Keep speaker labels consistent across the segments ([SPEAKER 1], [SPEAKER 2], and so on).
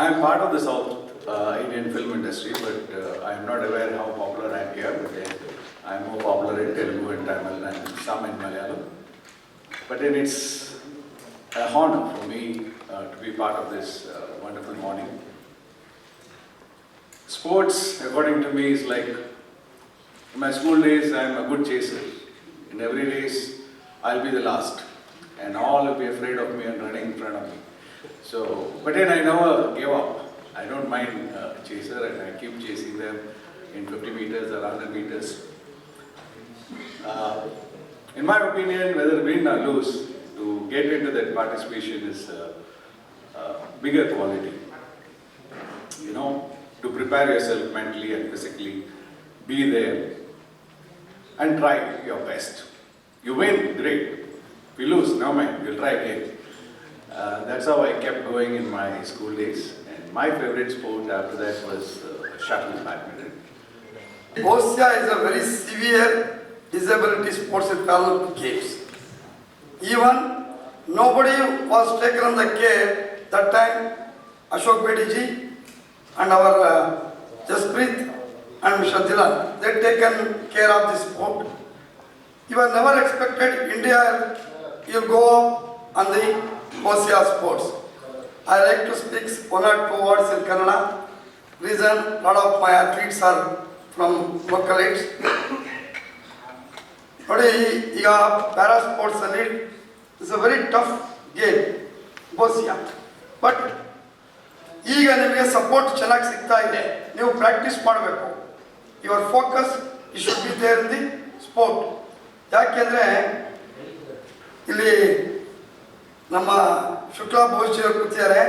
[SPEAKER 1] I am part of the South uh, Indian film industry, but uh, I am not aware how popular I am here. But I am more popular in Telugu and Tamil and some in Malayalam. But then it's a honor for me uh, to be part of this uh, wonderful morning. Sports, according to me, is like in my school days. I am a good chaser. In every race, I'll be the last, and all will be afraid of me and running in front of me. So, but then I never give up. I don't mind uh, chaser, and I keep chasing them in 50 meters or 100 meters. Uh, in my opinion, whether win or lose, to get into that participation is a, a bigger quality. You know, to prepare yourself mentally and physically, be there and try your best. You win, great. You lose, no mind, we'll try again. Uh, that's how I kept going in my school days. And my favorite sport after that was uh, shuttle badminton.
[SPEAKER 2] Bosnia is a very severe disability sports in Paralympic Games. Even nobody was taken on the care that time. Ashok Bediji and our uh, Jasprit and. Dhilan, they taken care of this sport. You were never expected India will go on the Bosnia sports. I like to speak one or two words in Kannada. Reason, lot of my athletes are from localites. ನೋಡಿ ಈಗ para ಸ್ಪೋರ್ಟ್ಸಲ್ಲಿ it's a very tough game boccia but ಈಗ ನಿಮಗೆ support ಚೆನ್ನಾಗಿ ಸಿಗ್ತಾ ಇದೆ ನೀವು practice ಮಾಡಬೇಕು your focus is be there the sport ಯಾಕೆಂದರೆ ಇಲ್ಲಿ ನಮ್ಮ ಶುಕ್ಲಾ ಭವಿಷ್ಯ ಕೂತಿದ್ದಾರೆ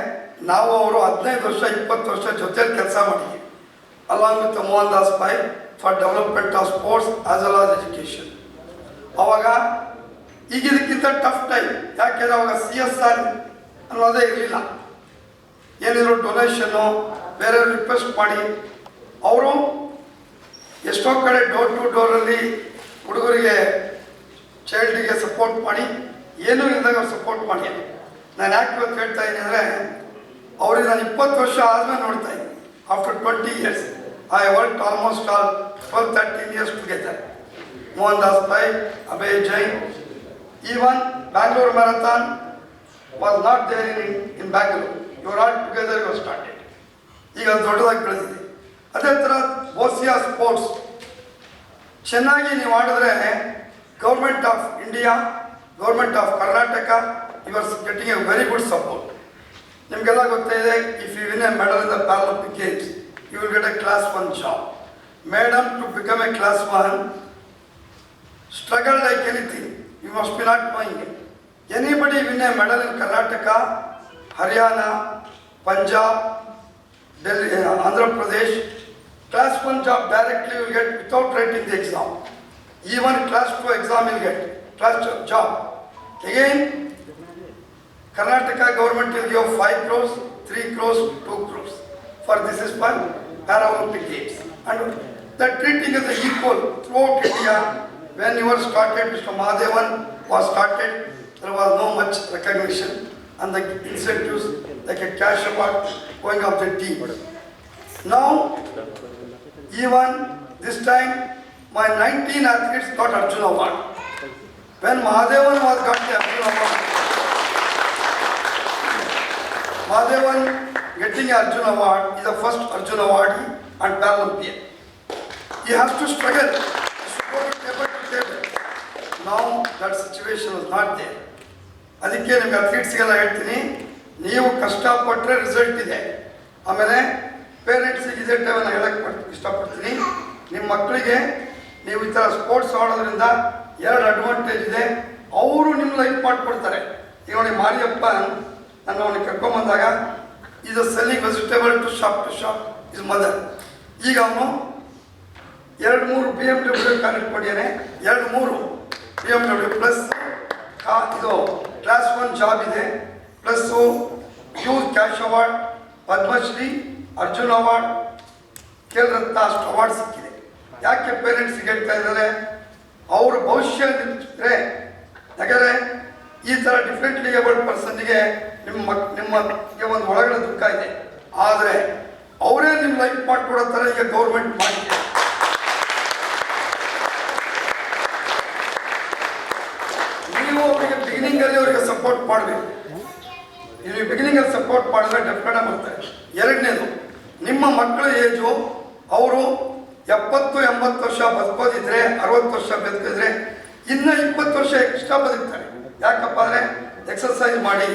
[SPEAKER 2] ನಾವು ಅವರು ಹದಿನೈದು ವರ್ಷ, ಇಪ್ಪತ್ತು ವರ್ಷ ಜೊತೆಲಿ ಕೆಲಸ ಮಾಡಿದ್ವಿ. Along with Mohan Das Pai for development of sports as well as education ಅವಾಗ ಈಗ ಟಫ್ ಟೈಮ್ ಯಾಕೆಂದ್ರೆ ಅವಾಗ ಸಿ ಎಸ್ ಆರ್ ಅನ್ನೋದೇ ಇರಲಿಲ್ಲ. ಏನಿದ್ರು ಡೊನೇಷನ್ನು ಬೇರೆ ರಿಕ್ವೆಸ್ಟ್ ಮಾಡಿ. ಅವರು ಎಷ್ಟೋ ಕಡೆ ಡೋರ್ ಟು ಡೋರಲ್ಲಿ ಹುಡುಗರಿಗೆ ಚೈಲ್ಡಿಗೆ ಸಪೋರ್ಟ್ ಮಾಡಿ. ಏನೂ ಇಲ್ಲದಾಗ ಸಪೋರ್ಟ್ ಮಾಡಿ. ನಾನು ಯಾಕೆ ಇವತ್ತು ಹೇಳ್ತಾ ಇದ್ದೀನಿ ಅಂದರೆ, ಅವ್ರಿಗೆ ನಾನು ಇಪ್ಪತ್ತು ವರ್ಷ ಆದ್ಮೇಲೆ ನೋಡ್ತಾ ಇದ್ದೀನಿ. After twenty years I work almost all twelve thirteen years together Mohan Das bhai Abhay Jain even Bangalore marathon was not there in in Bangalore your all together your started ಈಗ ಅದು ದೊಡ್ಡದಾಗಿ ಬೆಳೆದಿದೆ. ಅದೇ ಥರ ಬೋಸಿಯಾ ಸ್ಪೋರ್ಟ್ಸ್ ಚೆನ್ನಾಗಿ ನೀವು ಆಡಿದ್ರೆ government of India government of Karnataka you are getting a very good support ನಿಮಗೆಲ್ಲ ಗೊತ್ತಾ ಇದೆ if you win a medal in the Paralympic games you will get a class one job madam to become a class one struggle like anything you must be not my anybody win a medal in Karnataka Haryana Punjab Delhi Andhra Pradesh class one job directly you get without writing the exam even class two exam I'll get class two job Again, Karnataka government will give 5 crores, 3 crores, 2 crores. For this is for Paralympic Games. And the treating is equal throughout India. When you were started, Mr. Mahadevan was started, there was no much recognition and the incentives like a cash award going up the team. Now, even this time, my 19 athletes got Arjuna Award. ಬೆನ್ ಮಹಾದೇವನ್ ಮಾತು ಕಾಣ್ತೀಯ ನೀವು ಅಮ್ಮ Mahadevan getting Arjun award is first Arjun award and ಪ್ಯಾಲಿ ಈ has to struggle ನಾವು that situation ಮಾಡ್ತೇವೆ ಅದಕ್ಕೆ ನಿಮ್ಗೆ ಅಥ್ಲೀಟ್ಸ್ಗೆಲ್ಲ ಹೇಳ್ತೀನಿ. ನೀವು ಕಷ್ಟಪಟ್ಟರೆ ರಿಸಲ್ಟ್ ಇದೆ. ಆಮೇಲೆ ಪೇರೆಂಟ್ಸ್ ರಿಸಲ್ಟ್ ಇಷ್ಟಪಡ್ತೀನಿ. ನಿಮ್ಮ ಮಕ್ಕಳಿಗೆ ನೀವು ಈ ಥರ ಸ್ಪೋರ್ಟ್ಸ್ ಆಡೋದ್ರಿಂದ ಎರಡು ಅಡ್ವಾಂಟೇಜ್ ಇದೆ. ಅವರು ನಿಮ್ಮ ಲೈಫ್ ಮಾಡಿಕೊಡ್ತಾರೆ. ಈಗ ನೋಡಿ, ಮಾರಿಯಪ್ಪ ನಾನು ಅವನಿಗೆ ಕರ್ಕೊಂಬಂದಾಗ a selling vegetable to shop to shop is mother ಈಗ ಅವನು ಎರಡು ಮೂರು ಬಿ ಎಂ ಡಬ್ಲ್ಯೂ ಕಾರ್ ಮಾಡಿದ್ದಾನೆ ಎರಡು ಮೂರು ಬಿ ಎಂ ಡಬ್ಲ್ಯೂ ಪ್ಲಸ್ ಇದು ಕ್ಲಾಸ್ ಒನ್ ಜಾಬ್ ಇದೆ. Plus youth cash award Padmashri Arjun award Ratna ಅಷ್ಟು ಅವಾರ್ಡ್ ಸಿಕ್ಕಿದೆ. ಯಾಕೆ ಪೇರೆಂಟ್ಸ್ ಹೇಳ್ತಾ ಇದ್ದಾರೆ? ಅವ್ರ ಭವಿಷ್ಯ ನಿಂತಿದ್ರೆ ಯಾಕಂದರೆ ಈ ಥರ ಡಿಫ್ರೆಂಟ್ಲಿ ಏಬಲ್ಡ್ ಪರ್ಸನ್ಗೆ ನಿಮ್ಮ ನಿಮಗೆ ಒಂದು ಒಳಗಡೆ ದುಃಖ ಇದೆ. ಆದರೆ ಅವರೇ ನಿಮ್ಮ ಲೈಫ್ ಮಾಡಿಕೊಡೋ ಥರ ಈಗ ಗೌರ್ಮೆಂಟ್ ಮಾಡಿದೆ. ನೀವು ಅವರಿಗೆ ಬಿಗಿನಿಂಗಲ್ಲಿ ಅವರಿಗೆ ಸಪೋರ್ಟ್ ಮಾಡಬೇಕು. ಇಲ್ಲಿ ಬಿಗಿನಿಂಗಲ್ಲಿ ಸಪೋರ್ಟ್ ಮಾಡಿದ್ರೆ ಡೆಫಿನೆಟ್ ಬರ್ತಾರೆ ಎರಡನೇದು, ನಿಮ್ಮ ಮಕ್ಕಳ ಏಜು ಅವರು ಎಪ್ಪತ್ತು, ಎಂಬತ್ತು ವರ್ಷ ಬದುಕೋದಿದ್ರೆ, ಅರವತ್ತು ವರ್ಷ ಬದುಕಿದ್ರೆ ಇನ್ನ ಇಪ್ಪತ್ತು ವರ್ಷ ಎಕ್ಸ್ಟ್ರಾ ಬದುಕ್ತಾರೆ. ಯಾಕಪ್ಪ ಅಂದರೆ ಎಕ್ಸಸೈಸ್ ಮಾಡಿ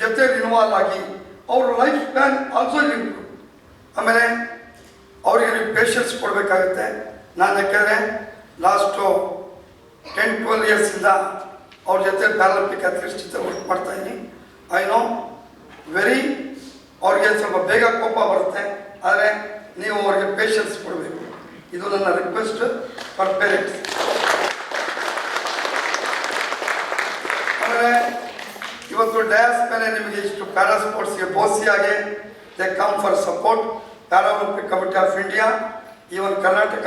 [SPEAKER 2] ಜೊತೆ ಇನ್ವಾಲ್ವ್ ಆಗಿ ಅವ್ರ ಲೈಫ್ ಸ್ಪ್ಯಾನ್ ಆಲ್ಸೋ ಇಂಪ್ರೂವ್ ಆಮೇಲೆ ಅವರಿಗೆ ನೀವು ಪೇಷನ್ಸ್ ಕೊಡಬೇಕಾಗುತ್ತೆ. ನಾನು ಯಾಕೆಂದರೆ ಲಾಸ್ಟು ಟೆನ್ ಟ್ವೆಲ್ ಇಯರ್ಸಿಂದ ಅವ್ರ ಜೊತೆ ಪ್ಯಾರಾಲಿಂಪಿಕ್ ಅಥ್ಲೀಟ್ಸ್ ಜೊತೆ ವರ್ಕ್ ಮಾಡ್ತಾ ಇದ್ದೀನಿ. ಐ ನೋ ವೆರಿ ಅವ್ರಿಗೆ ಸ್ವಲ್ಪ ಬೇಗ ಕೋಪ ಬರುತ್ತೆ. ಆದರೆ ನೀವು ಅವ್ರಿಗೆ ಪೇಷನ್ಸ್ ಕೊಡಬೇಕು. ಇದು ನನ್ನ ರಿಕ್ವೆಸ್ಟ್ ಫಾರ್ ಪೇರೆಂಟ್ಸ್ ಆಮೇಲೆ ಇವತ್ತು ಡಯಾಸ್ ಮೇಲೆ ನಿಮಗೆ ಇಷ್ಟು ಪ್ಯಾರಾ ಸ್ಪೋರ್ಟ್ಸ್ಗೆ ಬೋಸಿಯಾಗೆ they come for support Paralympic committee of India even Karnataka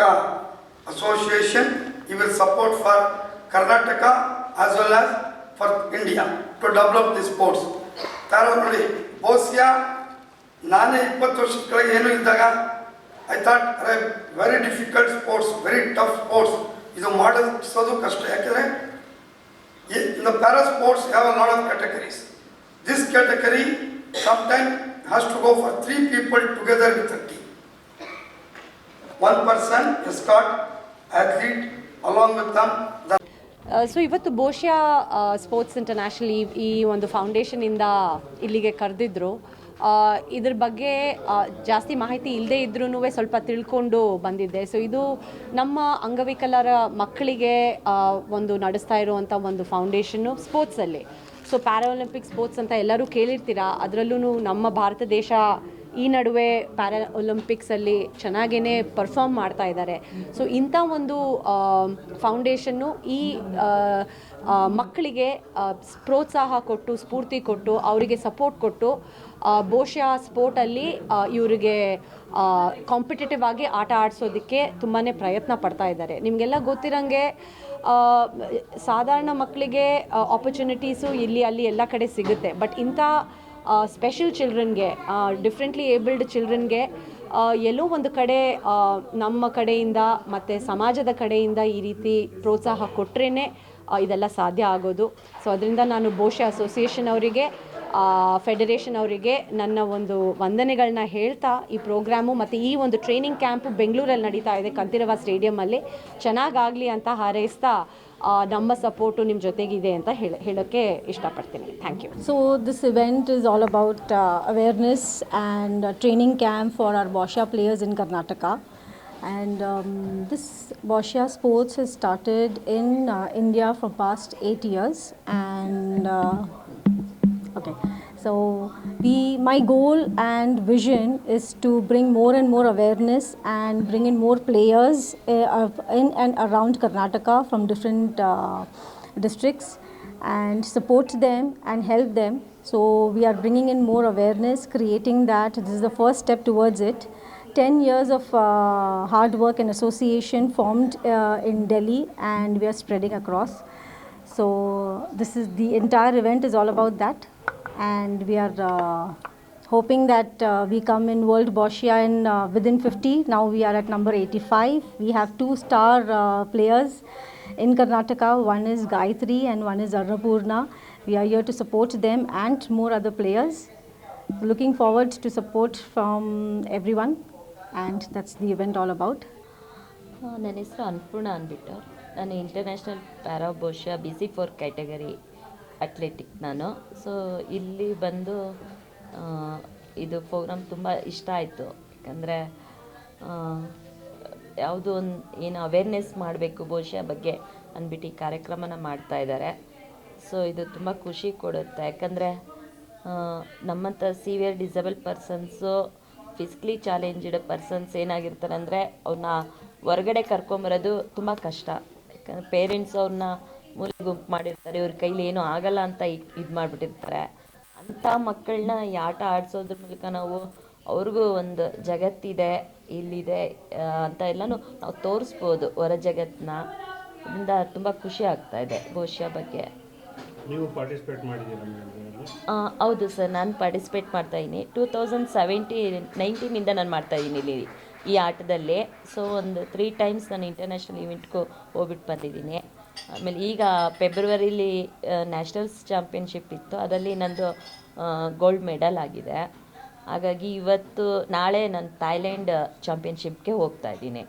[SPEAKER 2] association ಈ will support for Karnataka as well as for India to develop the sports para ನೋಡಿ ಬೋಸಿಯಾ ನಾನೇ ಇಪ್ಪತ್ತು ವರ್ಷದ ಕೆಳಗೆ ಏನು ಇದ್ದಾಗ I thought are very difficult sports very tough sports ಇದು ಮಾಡಿಸೋದು ಕಷ್ಟ ಯಾಕೆಂದರೆ in the para sports have a lot of categories. This category sometimes has to go for three people together with a team. One person, escort, athlete, along with them, the
[SPEAKER 3] so ಇವತ್ತು boccia sports international ಈ ಒಂದು ಫೌಂಡೇಶನಿಂದ ಇಲ್ಲಿಗೆ ಕರೆದಿದ್ರು ಇದ್ರ ಬಗ್ಗೆ ಜಾಸ್ತಿ ಮಾಹಿತಿ ಇಲ್ಲದೆ ಇದ್ರೂ ಸ್ವಲ್ಪ ತಿಳ್ಕೊಂಡು ಬಂದಿದ್ದೆ. ಸೊ ಇದು ನಮ್ಮ ಅಂಗವಿಕಲರ ಮಕ್ಕಳಿಗೆ ಒಂದು ನಡೆಸ್ತಾ ಇರುವಂಥ ಒಂದು ಫೌಂಡೇಶನ್ನು ಸ್ಪೋರ್ಟ್ಸಲ್ಲಿ ಸೊ ಪ್ಯಾರಾಲಿಂಪಿಕ್ ಸ್ಪೋರ್ಟ್ಸ್ ಅಂತ ಎಲ್ಲರೂ ಕೇಳಿರ್ತೀರಾ? ಅದರಲ್ಲೂ ನಮ್ಮ ಭಾರತ ದೇಶ ಈ ನಡುವೆ ಪ್ಯಾರಾ ಒಲಿಂಪಿಕ್ಸಲ್ಲಿ ಚೆನ್ನಾಗೇ ಪರ್ಫಾರ್ಮ್ ಮಾಡ್ತಾ ಇದ್ದಾರೆ. ಸೊ ಇಂಥ ಒಂದು ಫೌಂಡೇಶನ್ನು ಈ ಮಕ್ಕಳಿಗೆ ಪ್ರೋತ್ಸಾಹ ಕೊಟ್ಟು, ಸ್ಫೂರ್ತಿ ಕೊಟ್ಟು, ಅವರಿಗೆ ಸಪೋರ್ಟ್ ಕೊಟ್ಟು ಬಹುಶಃ ಸ್ಪೋರ್ಟಲ್ಲಿ ಇವರಿಗೆ ಕಾಂಪಿಟೇಟಿವ್ ಆಗಿ ಆಟ ಆಡಿಸೋದಕ್ಕೆ ತುಂಬಾ ಪ್ರಯತ್ನ ಪಡ್ತಾ ಇದ್ದಾರೆ. ನಿಮಗೆಲ್ಲ ಗೊತ್ತಿರಂಗೆ ಸಾಧಾರಣ ಮಕ್ಕಳಿಗೆ ಆಪರ್ಚುನಿಟೀಸು ಇಲ್ಲಿ, ಅಲ್ಲಿ ಎಲ್ಲ ಕಡೆ ಸಿಗುತ್ತೆ. ಬಟ್ ಇಂಥ ಸ್ಪೆಷಲ್ ಚಿಲ್ಡ್ರನ್ಗೆ ಡಿಫ್ರೆಂಟ್ಲಿ ಏಬಲ್ಡ್ ಚಿಲ್ಡ್ರನ್ಗೆ ಎಲ್ಲೋ ಒಂದು ಕಡೆ ನಮ್ಮ ಕಡೆಯಿಂದ ಮತ್ತು ಸಮಾಜದ ಕಡೆಯಿಂದ ಈ ರೀತಿ ಪ್ರೋತ್ಸಾಹ ಕೊಟ್ರೇ ಇದೆಲ್ಲ ಸಾಧ್ಯ ಆಗೋದು. ಸೊ ಅದರಿಂದ ನಾನು ಬಹುಶಃ ಅಸೋಸಿಯೇಷನ್ ಅವರಿಗೆ ಫೆಡರೇಷನ್ ಅವರಿಗೆ ನನ್ನ ಒಂದು ವಂದನೆಗಳನ್ನ ಹೇಳ್ತಾ, ಈ ಪ್ರೋಗ್ರಾಮು ಮತ್ತು ಈ ಒಂದು ಟ್ರೈನಿಂಗ್ ಕ್ಯಾಂಪು ಬೆಂಗಳೂರಲ್ಲಿ ನಡೀತಾ ಇದೆ ಕಂತಿರವ ಸ್ಟೇಡಿಯಮಲ್ಲಿ ಚೆನ್ನಾಗಾಗಲಿ ಅಂತ ಹಾರೈಸ್ತಾ ನಮ್ಮ ಸಪೋರ್ಟು ನಿಮ್ಮ ಜೊತೆಗಿದೆ ಅಂತ ಹೇಳಿ ಹೇಳೋಕ್ಕೆ ಇಷ್ಟಪಡ್ತೀನಿ thank you
[SPEAKER 4] so this event is all about awareness and training camp for our boccia players in Karnataka. And um, this started sports has started in uh, India for past eight years. And uh, okay, so my goal and vision is to bring more and more awareness and bring in more players uh, in and around Karnataka from different uh, districts and support them and help them. So we are bringing in more awareness, creating that. This is the first step towards it. 10 years of uh, hard work and association formed uh, in Delhi and we are spreading across. So this is the entire event is all about that and we are uh, hoping that uh, we come in World Boschia in uh, within 50. Now we are at number 85. We have two star uh, players in Karnataka. One is Gayatri and one is Arnapurna. We are here to support them and more other players. Looking forward to support from everyone and that's the event all about.
[SPEAKER 5] ಆ, ನನ್ನ ಹೆಸರು ಅನ್ನಪೂರ್ಣ ಅಂದ್ಬಿಟ್ಟು ನಾನು international para boccia B C four category athletic ನಾನು. So ಇಲ್ಲಿ ಬಂದು ಇದು program ತುಂಬ ಇಷ್ಟ ಆಯಿತು. ಯಾಕಂದರೆ ಯಾವುದೋ ಒಂದು, ಏನು ಅವೇರ್ನೆಸ್ ಮಾಡಬೇಕು ಬಹುಶಃ ಬಗ್ಗೆ ಅಂದ್ಬಿಟ್ಟು ಈ ಕಾರ್ಯಕ್ರಮನ ಮಾಡ್ತಾ ಇದ್ದಾರೆ ಸೊ ಇದು ತುಂಬ ಖುಷಿ ಕೊಡುತ್ತೆ. ಯಾಕಂದರೆ ನಮ್ಮಂಥ severe disable persons physically challenged persons ಏನಾಗಿರ್ತಾರೆ ಅಂದರೆ ಅವ್ರನ್ನ ಹೊರ್ಗಡೆ ಕರ್ಕೊಂಬರೋದು ತುಂಬ ಕಷ್ಟ. ಯಾಕಂದರೆ ಪೇರೆಂಟ್ಸ್ ಅವ್ರನ್ನ ಮೂಲೆ ಗುಂಪು ಮಾಡಿರ್ತಾರೆ ಇವ್ರ ಕೈಲಿ ಏನೂ ಆಗಲ್ಲ ಅಂತ ಇದು ಮಾಡಿಬಿಟ್ಟಿರ್ತಾರೆ. ಅಂಥ ಮಕ್ಕಳನ್ನ ಈ ಆಟ ಆಡಿಸೋದ್ರ ಮೂಲಕ ನಾವು ಅವ್ರಿಗೂ ಒಂದು ಜಗತ್ತಿದೆ ಇಲ್ಲಿದೆ ಅಂತ ಎಲ್ಲನೂ ನಾವು ತೋರಿಸ್ಬೋದು ಹೊರ ಜಗತ್ತನ್ನ ಇದರಿಂದ ತುಂಬ ಖುಷಿ ಆಗ್ತಾ ಇದೆ ಭವಿಷ್ಯ ಬಗ್ಗೆ.
[SPEAKER 6] ನೀವು ಪಾರ್ಟಿಸಿಪೇಟ್
[SPEAKER 5] ಹೌದು ಸರ್ ನಾನು ಪಾರ್ಟಿಸಿಪೇಟ್ ಮಾಡ್ತಾಯಿದ್ದೀನಿ ಟೂ ತೌಸಂಡ್ ಸೆವೆಂಟಿ ನೈನ್ಟೀನಿಂದ ನಾನು ಮಾಡ್ತಾಯಿದ್ದೀನಿ ಇಲ್ಲಿ ಈ ಆಟದಲ್ಲಿ. ಸೊ ಒಂದು ತ್ರೀ ಟೈಮ್ಸ್ ನಾನು ಇಂಟರ್ನ್ಯಾಷನಲ್ ಇವೆಂಟ್ಗೂ ಹೋಗ್ಬಿಟ್ಟು ಬಂದಿದ್ದೀನಿ. ಆಮೇಲೆ ಈಗ ಫೆಬ್ರವರಿಲಿ ನ್ಯಾಷನಲ್ಸ್ ಚಾಂಪಿಯನ್ಶಿಪ್ ಇತ್ತು. ಅದರಲ್ಲಿ ನಂದು ಗೋಲ್ಡ್ ಮೆಡಲ್ ಆಗಿದೆ. ಹಾಗಾಗಿ ಇವತ್ತು ನಾಳೆ ನಾನು ಥಾಯ್ಲೆಂಡ್ ಚಾಂಪಿಯನ್ಶಿಪ್ಗೆ ಹೋಗ್ತಾ ಇದ್ದೀನಿ.